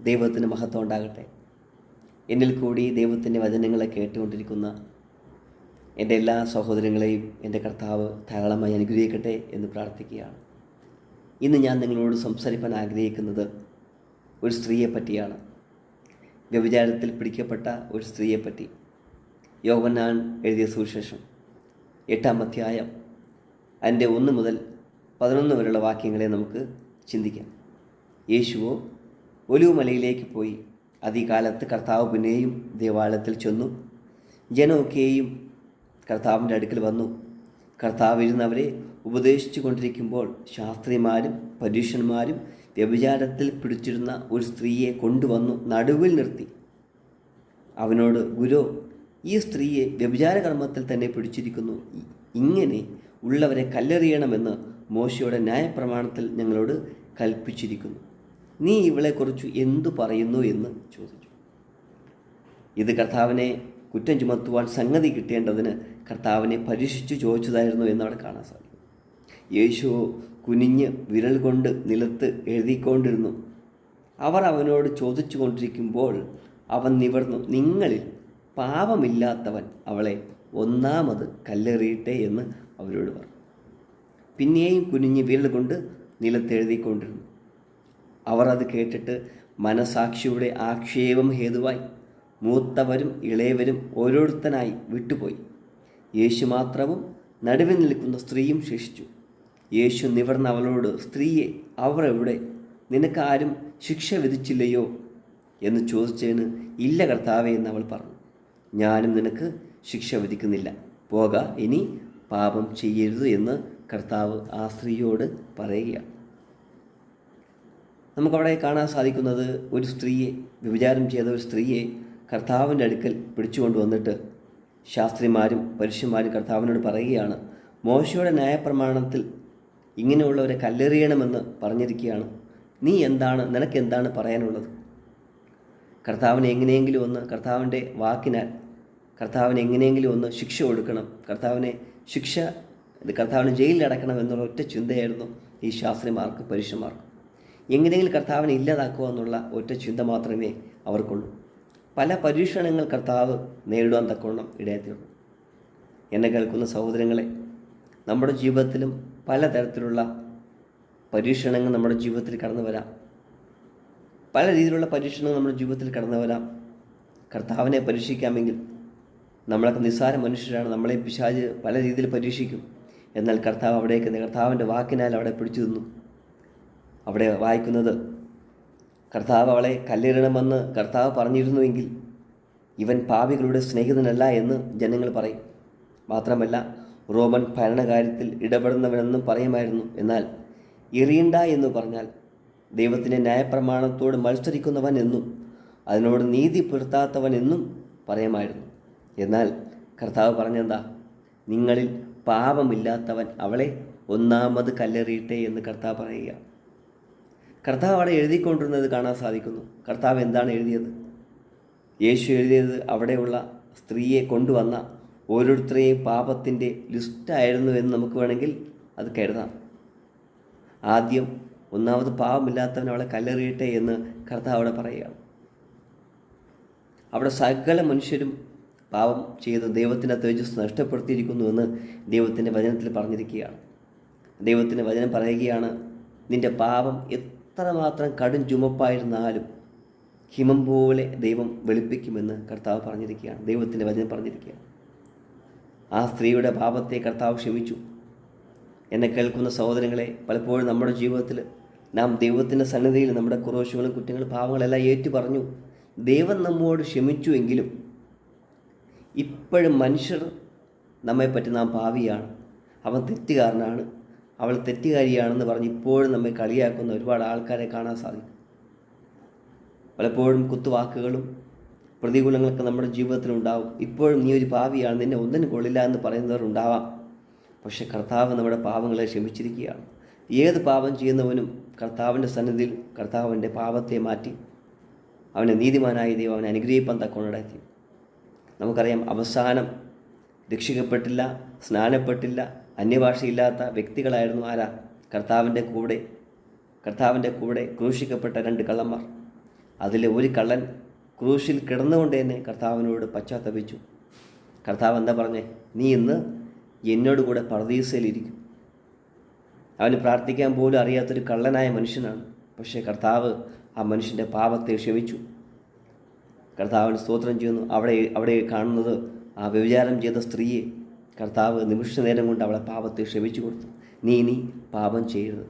ദൈവത്തിന് മഹത്വം ഉണ്ടാകട്ടെ. എന്നിൽ കൂടി ദൈവത്തിന്റെ വചനങ്ങളെ കേട്ടുകൊണ്ടിരിക്കുന്ന എന്റെ എല്ലാ സഹോദരങ്ങളെയും എന്റെ കർത്താവ് ധാരാളമായി അനുഗ്രഹിക്കട്ടെ എന്ന് പ്രാർത്ഥിക്കുകയാണ്. ഇന്ന് ഞാൻ നിങ്ങളോട് സംസാരിക്കാൻ ആഗ്രഹിക്കുന്നത് ഒരു സ്ത്രീയെ പറ്റിയാണ്. വ്യഭിചാരത്തിൽ പിടിക്കപ്പെട്ട ഒരു സ്ത്രീയെപ്പറ്റി പറ്റി. യോവന്നാൻ എഴുതിയ സുവിശേഷം എട്ടാം അധ്യായം അതിന്റെ ഒന്ന് മുതൽ പതിനൊന്ന് വരെയുള്ള വാക്യങ്ങളെ നമുക്ക് ചിന്തിക്കാം. യേശുവോ ഒലിവുമലയിലേക്ക് പോയി. അതികാലത്ത് കർത്താവ് പിന്നെയും ദേവാലയത്തിൽ ചെന്നു. ജനമൊക്കെയും കർത്താവിന്റെ അടുക്കൽ വന്നു. കർത്താവ് ഇരുന്നവരെ ഉപദേശിച്ചു കൊണ്ടിരിക്കുമ്പോൾ ശാസ്ത്രിമാരും പരീക്ഷന്മാരും വ്യഭിചാരത്തിൽ പിടിച്ചിരുന്ന ഒരു സ്ത്രീയെ കൊണ്ടുവന്നു നടുവിൽ നിർത്തി. അവനോട് ഗുരു ഈ സ്ത്രീയെ വ്യഭിചാര കർമ്മത്തിൽ തന്നെ പിടിച്ചിരിക്കുന്നു. ഇങ്ങനെ ഉള്ളവരെ കല്ലെറിയണമെന്ന് മോശയുടെ ന്യായപ്രമാണത്തിൽ ഞങ്ങളോട് കൽപ്പിച്ചിരിക്കുന്നു. നീ ഇവളെക്കുറിച്ച് എന്തു പറയുന്നു എന്ന് ചോദിച്ചു. ഇത് കർത്താവിനെ കുറ്റം ചുമത്തുവാൻ സംഗതി കിട്ടേണ്ടതിന് കർത്താവിനെ പരീക്ഷിച്ചു ചോദിച്ചതായിരുന്നു എന്നവിടെ കാണാൻ സാധിക്കും. യേശു കുനിഞ്ഞ് വിരൽ കൊണ്ട് നിലത്ത് എഴുതിക്കൊണ്ടിരുന്നു. അവർ അവനോട് ചോദിച്ചു കൊണ്ടിരിക്കുമ്പോൾ അവൻ നിവർന്നു നിങ്ങളിൽ പാപമില്ലാത്തവൻ അവളെ ഒന്നാമത് കല്ലെറിയട്ടെ എന്ന് അവരോട് പറഞ്ഞു. പിന്നെയും കുനിഞ്ഞ് വിരൽ കൊണ്ട് നിലത്തെഴുതിക്കൊണ്ടിരുന്നു അവർ അത് കേട്ടിട്ട് മനസാക്ഷിയുടെ ആക്ഷേപം ഹേതുവായി. മൂത്തവരും ഇളയവരും ഓരോരുത്തനായി വിട്ടുപോയി. യേശു മാത്രവും നടുവിൽ നിൽക്കുന്ന സ്ത്രീയും ശേഷിച്ചു. യേശു നിവർന്ന് അവളോട് സ്ത്രീയെ അവർ എവിടെ? നിനക്കാരും ശിക്ഷ വിധിച്ചില്ലയോ? എന്ന് ചോദിച്ചതിന് ഇല്ല കർത്താവേ എന്ന് അവൾ പറഞ്ഞു. ഞാനും നിനക്ക് ശിക്ഷ വിധിക്കുന്നില്ല. പോക ഇനി പാപം ചെയ്യരുത് എന്ന് കർത്താവ് ആ സ്ത്രീയോട് പറയുകയാണ്. നമുക്കവിടെ കാണാൻ സാധിക്കുന്നത് ഒരു സ്ത്രീയെ വ്യഭിചാരം ചെയ്ത ഒരു സ്ത്രീയെ കർത്താവിന്റെ അടുക്കൽ പിടിച്ചുകൊണ്ട് വന്നിട്ട് ശാസ്ത്രിമാരും പരുഷ്യന്മാരും കർത്താവിനോട് പറയുകയാണ് മോശയുടെ ന്യായപ്രമാണത്തിൽ ഇങ്ങനെയുള്ളവരെ കല്ലെറിയണമെന്ന് പറഞ്ഞിരിക്കുകയാണ്. നീ എന്താണ് നിനക്ക് എന്താണ് പറയാനുള്ളത്? കർത്താവിനെ എങ്ങനെയെങ്കിലും ഒന്ന് കർത്താവിന്റെ വാക്കിനാൽ കർത്താവിനെ എങ്ങനെയെങ്കിലും ഒന്ന് ശിക്ഷ കൊടുക്കണം. കർത്താവിനെ ശിക്ഷ കർത്താവിനെ ജയിലിൽ അടക്കണം എന്നുള്ള ഒറ്റ ചിന്തയായിരുന്നു ഈ ശാസ്ത്രിമാർക്ക് പരീക്ഷന്മാർക്ക് എങ്ങനെയെങ്കിലും കർത്താവിനെ ഇല്ലാതാക്കുക എന്നുള്ള ഒറ്റ ചിന്ത മാത്രമേ അവർക്കുള്ളൂ. പല പരീക്ഷണങ്ങൾ കർത്താവ് നേരിടുവാൻ തക്കവണ്ണം ഇടയത്തിയുള്ളൂ എന്നെ കേൾക്കുന്ന സഹോദരങ്ങളെ നമ്മുടെ ജീവിതത്തിലും പലതരത്തിലുള്ള പരീക്ഷണങ്ങൾ നമ്മുടെ ജീവിതത്തിൽ കടന്നു വരാം. പല രീതിയിലുള്ള പരീക്ഷണങ്ങൾ നമ്മുടെ ജീവിതത്തിൽ കടന്നു വരാം. കർത്താവിനെ പരീക്ഷിക്കാമെങ്കിൽ നമ്മളൊക്കെ നിസ്സാര മനുഷ്യരാണ്. നമ്മളെ പിശാജ് പല രീതിയിൽ പരീക്ഷിക്കും. എന്നാൽ കർത്താവ് അവിടേക്ക് കർത്താവിന്റെ വാക്കിനാൽ അവിടെ പിടിച്ചു നിന്നു. അവിടെ വായിക്കുന്നത്. കർത്താവ് അവളെ കല്ലെറിയണമെന്ന് കർത്താവ് പറഞ്ഞിരുന്നുവെങ്കിൽ ഇവൻ പാപികളുടെ സ്നേഹിതനല്ല എന്ന് ജനങ്ങൾ പറയും. മാത്രമല്ല റോമൻ ഭരണകാര്യത്തിൽ ഇടപെടുന്നവനെന്നും പറയുമായിരുന്നു. എന്നാൽ എറിയണ്ട എന്ന് പറഞ്ഞാൽ ദൈവത്തിന്റെ ന്യായപ്രമാണത്തോട് മത്സരിക്കുന്നവൻ എന്നും അതിനോട് നീതി പുലർത്താത്തവൻ എന്നും പറയുമായിരുന്നു. എന്നാൽ കർത്താവ് പറഞ്ഞെന്താ? നിങ്ങളിൽ പാപമില്ലാത്തവൻ അവളെ ഒന്നാമത് കല്ലെറിയട്ടെ എന്ന് കർത്താവ് പറയുക. കർത്താവ് അവിടെ എഴുതിക്കൊണ്ടിരുന്നത് കാണാൻ സാധിക്കുന്നു. കർത്താവ് എന്താണ് എഴുതിയത്? യേശു എഴുതിയത് അവിടെയുള്ള സ്ത്രീയെ കൊണ്ടുവന്ന ഓരോരുത്തരെയും പാപത്തിന്റെ ലിസ്റ്റായിരുന്നു എന്ന് നമുക്ക് വേണമെങ്കിൽ അത് കരുതാം. ആദ്യം ഒന്നാമത് പാപമില്ലാത്തവൻ അവളെ കല്ലെറിയട്ടെ എന്ന് കർത്താവ് അവിടെ പറയുകയാണ്. അവിടെ സകല മനുഷ്യരും പാപം ചെയ്ത് ദൈവത്തിന്റെ തേജസ് നഷ്ടപ്പെടുത്തിയിരിക്കുന്നു എന്ന് ദൈവത്തിന്റെ വചനത്തിൽ പറഞ്ഞിരിക്കുകയാണ്. ദൈവത്തിന്റെ വചനം പറയുകയാണ് നിന്റെ പാപം എത്രമാത്രം കടും ചുമപ്പായിരുന്നാലും ഹിമം പോലെ ദൈവം വെളുപ്പിക്കുമെന്ന് കർത്താവ് പറഞ്ഞിരിക്കുകയാണ്. ദൈവത്തിന്റെ വചനം പറഞ്ഞിരിക്കുകയാണ്. ആ സ്ത്രീയുടെ പാപത്തെ കർത്താവ് ക്ഷമിച്ചു. എന്നെ കേൾക്കുന്ന സഹോദരങ്ങളെ പലപ്പോഴും നമ്മുടെ ജീവിതത്തിൽ നാം ദൈവത്തിന്റെ സന്നിധിയിൽ നമ്മുടെ കുറവശങ്ങളും കുറ്റങ്ങളും പാവങ്ങളെല്ലാം ഏറ്റു പറഞ്ഞു ദൈവം നമ്മോട് ക്ഷമിച്ചു എങ്കിലും ഇപ്പോഴും മനുഷ്യർ നമ്മെപ്പറ്റി നാം പാവിയാണ് അവൻ തെറ്റുകാരനാണ് അവൾ തെറ്റുകാരിയാണെന്ന് പറഞ്ഞ് ഇപ്പോഴും നമ്മെ കളിയാക്കുന്ന ഒരുപാട് ആൾക്കാരെ കാണാൻ സാധിക്കും. പലപ്പോഴും കുത്തുവാക്കുകളും പ്രതികൂലങ്ങളൊക്കെ നമ്മുടെ ജീവിതത്തിൽ ജീവിതത്തിലുണ്ടാവും ഇപ്പോഴും നീ ഒരു പാവിയാണ് നിന്നെ ഒന്നിനും കൊള്ളില്ല എന്ന് പറയുന്നവരുണ്ടാവാം പക്ഷേ കർത്താവ് നമ്മുടെ പാവങ്ങളെ ക്ഷമിച്ചിരിക്കുകയാണ്. ഏത് പാപം ചെയ്യുന്നവനും കർത്താവിന്റെ സന്നിധിയിൽ കർത്താവിന്റെ പാപത്തെ മാറ്റി അവനെ നീതിമാനായ ദൈവം അവനെ അനുഗ്രഹിപ്പാൻ തക്കോണടത്തി നമുക്കറിയാം അവസാനം രക്ഷിക്കപ്പെട്ടില്ല സ്നാനപ്പെട്ടില്ല അന്യഭാഷയില്ലാത്ത വ്യക്തികളായിരുന്നു ആരാ? കർത്താവിന്റെ കൂടെ കർത്താവിന്റെ കൂടെ ക്രൂശിക്കപ്പെട്ട രണ്ട് കള്ളന്മാർ. അതിലെ ഒരു കള്ളൻ ക്രൂശിൽ കിടന്നുകൊണ്ട് തന്നെ കർത്താവിനോട് പശ്ചാത്തപിച്ചു. കർത്താവ് എന്താ പറഞ്ഞേ? നീ ഇന്ന് എന്നോട് കൂടെ പറദീസയിലിരിക്കും അവന് പ്രാർത്ഥിക്കാൻ പോലും അറിയാത്തൊരു കള്ളനായ മനുഷ്യനാണ്. പക്ഷേ കർത്താവ് ആ മനുഷ്യന്റെ പാപത്തെ ക്ഷമിച്ചു. കർത്താവിന് സ്തോത്രം ചെയ്യുന്നു. അവിടെ അവിടെ കാണുന്നത് ആ വ്യഭിചാരം ചെയ്ത സ്ത്രീയെ കർത്താവ് നിമിഷ നേരം കൊണ്ട് അവളെ പാപത്തെ ക്ഷമിച്ചു കൊടുത്തു. നീ ഇനി പാപം ചെയ്യരുത്.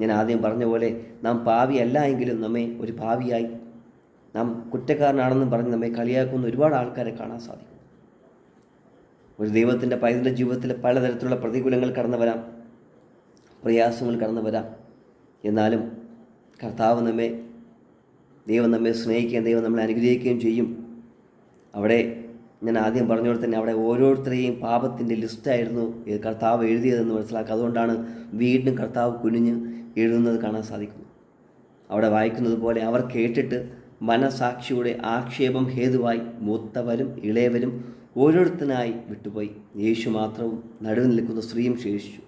ഞാൻ ആദ്യം പറഞ്ഞ പോലെ നാം പാവിയല്ല എങ്കിലും നമ്മെ ഒരു പാവിയായി. നാം കുറ്റക്കാരനാണെന്നും പറഞ്ഞ് നമ്മെ കളിയാക്കുന്ന ഒരുപാട് ആൾക്കാരെ കാണാൻ സാധിക്കും. ഒരു ദൈവത്തിന്റെ പൈതൃക ജീവിതത്തിൽ പലതരത്തിലുള്ള പ്രതികൂലങ്ങൾ കടന്നു വരാം. പ്രയാസങ്ങൾ കടന്നു വരാം. എന്നാലും കർത്താവ് നമ്മെ ദൈവം നമ്മെ സ്നേഹിക്കുകയും ദൈവം നമ്മളെ അനുഗ്രഹിക്കുകയും ചെയ്യും. അവിടെ ഞാൻ ആദ്യം പറഞ്ഞ തന്നെ അവിടെ ഓരോരുത്തരെയും പാപത്തിന്റെ ലിസ്റ്റായിരുന്നു കർത്താവ് എഴുതിയതെന്ന് മനസ്സിലാക്കുക. അതുകൊണ്ടാണ് വീണ്ടും കർത്താവ് കുനിഞ്ഞ് എഴുതുന്നത് കാണാൻ സാധിക്കുന്നു. അവിടെ വായിക്കുന്നത് പോലെ അവർ കേട്ടിട്ട് മനസാക്ഷിയുടെ ആക്ഷേപം ഹേതുവായി മൂത്തവരും ഇളയവരും ഓരോരുത്തനായി വിട്ടുപോയി. യേശു മാത്രവും നടുവിൽ നിൽക്കുന്ന സ്ത്രീയും ശേഷിച്ചു.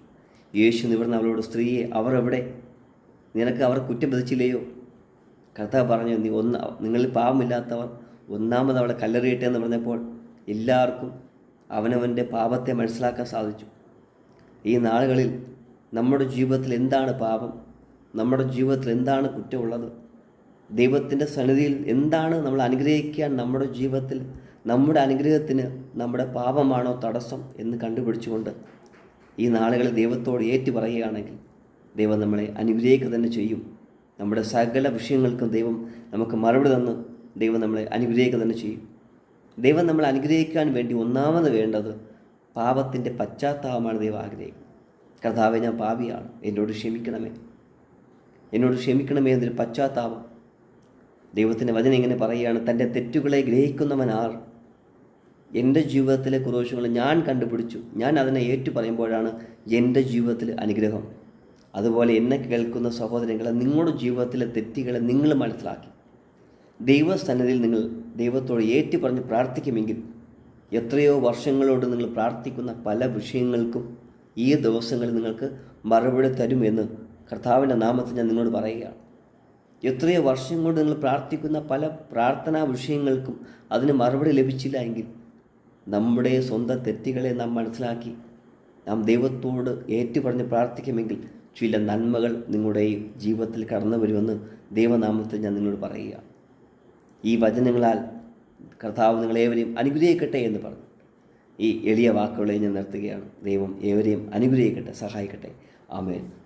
യേശു നിവർന്ന അവളോട് സ്ത്രീയെ അവർ എവിടെ? നിനക്ക് അവർ കുറ്റം വിധിച്ചില്ലയോ? കർത്താവ് പറഞ്ഞു നീ ഒന്ന നിങ്ങളിൽ പാവമില്ലാത്തവർ ഒന്നാമത് അവളെ കല്ലെറിയട്ടെ എന്ന് പറഞ്ഞപ്പോൾ എല്ലാവർക്കും അവനവന്റെ പാപത്തെ മനസ്സിലാക്കാൻ സാധിച്ചു. ഈ നാളുകളിൽ നമ്മുടെ ജീവിതത്തിൽ എന്താണ് പാപം? നമ്മുടെ ജീവിതത്തിൽ എന്താണ് കുറ്റമുള്ളത്? ദൈവത്തിന്റെ സന്നിധിയിൽ എന്താണ് നമ്മൾ അനുഗ്രഹിക്കാൻ നമ്മുടെ ജീവിതത്തിൽ നമ്മുടെ അനുഗ്രഹത്തിന് നമ്മുടെ പാപമാണോ തടസ്സം എന്ന് കണ്ടുപിടിച്ചുകൊണ്ട് ഈ നാളുകളിൽ ദൈവത്തോട് ഏറ്റു പറയുകയാണെങ്കിൽ ദൈവം നമ്മളെ അനുഗ്രഹിക്കുക തന്നെ ചെയ്യും. നമ്മുടെ സകല വിഷയങ്ങൾക്കും ദൈവം നമുക്ക് മറുപടി തന്ന് ദൈവം നമ്മളെ അനുഗ്രഹിക്കുക തന്നെ ചെയ്യും. ദൈവം നമ്മൾ അനുഗ്രഹിക്കാൻ വേണ്ടി ഒന്നാമത് വേണ്ടത് പാപത്തിന്റെ പശ്ചാത്താപമാണ് ദൈവം ആഗ്രഹിക്കുന്നത്. കർത്താവ് ഞാൻ പാപിയാണ്. എന്നോട് ക്ഷമിക്കണമേ. എന്നോട് ക്ഷമിക്കണമേ എന്നൊരു പശ്ചാത്താപം. ദൈവത്തിന്റെ വചനം ഇങ്ങനെ പറയുകയാണ് തന്റെ തെറ്റുകളെ ഗ്രഹിക്കുന്നവൻ ആർ? എന്റെ ജീവിതത്തിലെ കുറവുകൾ ഞാൻ കണ്ടുപിടിച്ചു. ഞാൻ അതിനെ ഏറ്റു പറയുമ്പോഴാണ് എന്റെ ജീവിതത്തിൽ അനുഗ്രഹം. അതുപോലെ എന്നെ കേൾക്കുന്ന സഹോദരങ്ങളെ നിങ്ങളുടെ ജീവിതത്തിലെ തെറ്റുകളെ നിങ്ങൾ മനസ്സിലാക്കി. ദൈവസന്നിധിയിൽ നിങ്ങൾ ദൈവത്തോട് ഏറ്റു പറഞ്ഞ് പ്രാർത്ഥിക്കുമെങ്കിൽ എത്രയോ വർഷങ്ങളോട് നിങ്ങൾ പ്രാർത്ഥിക്കുന്ന പല വിഷയങ്ങൾക്കും ഈ ദിവസങ്ങളിൽ നിങ്ങൾക്ക് മറുപടി തരുമെന്ന് കർത്താവിന്റെ നാമത്തിൽ ഞാൻ നിങ്ങളോട് പറയുകയാണ്. എത്രയോ വർഷം കൊണ്ട് നിങ്ങൾ പ്രാർത്ഥിക്കുന്ന പല പ്രാർത്ഥനാ വിഷയങ്ങൾക്കും അതിന് മറുപടി ലഭിച്ചില്ല എങ്കിൽ നമ്മുടെ സ്വന്തം തെറ്റുകളെ നാം മനസ്സിലാക്കി നാം ദൈവത്തോട് ഏറ്റുപറഞ്ഞ് പ്രാർത്ഥിക്കുമെങ്കിൽ ചില നന്മകൾ നിങ്ങളുടെ ജീവിതത്തിൽ കടന്നു വരുമെന്ന് ദൈവനാമത്തിൽ ഞാൻ നിങ്ങളോട് പറയുക ഈ വചനങ്ങളാൽ കർത്താവ് നിങ്ങളേവരെയും അനുഗ്രഹിക്കട്ടെ എന്ന് പറഞ്ഞു. ഈ എളിയ വാക്കുകളെ ഞാൻ നിർത്തുകയാണ്. ദൈവം ഏവരെയും അനുഗ്രഹിക്കട്ടെ സഹായിക്കട്ടെ. ആമേൻ.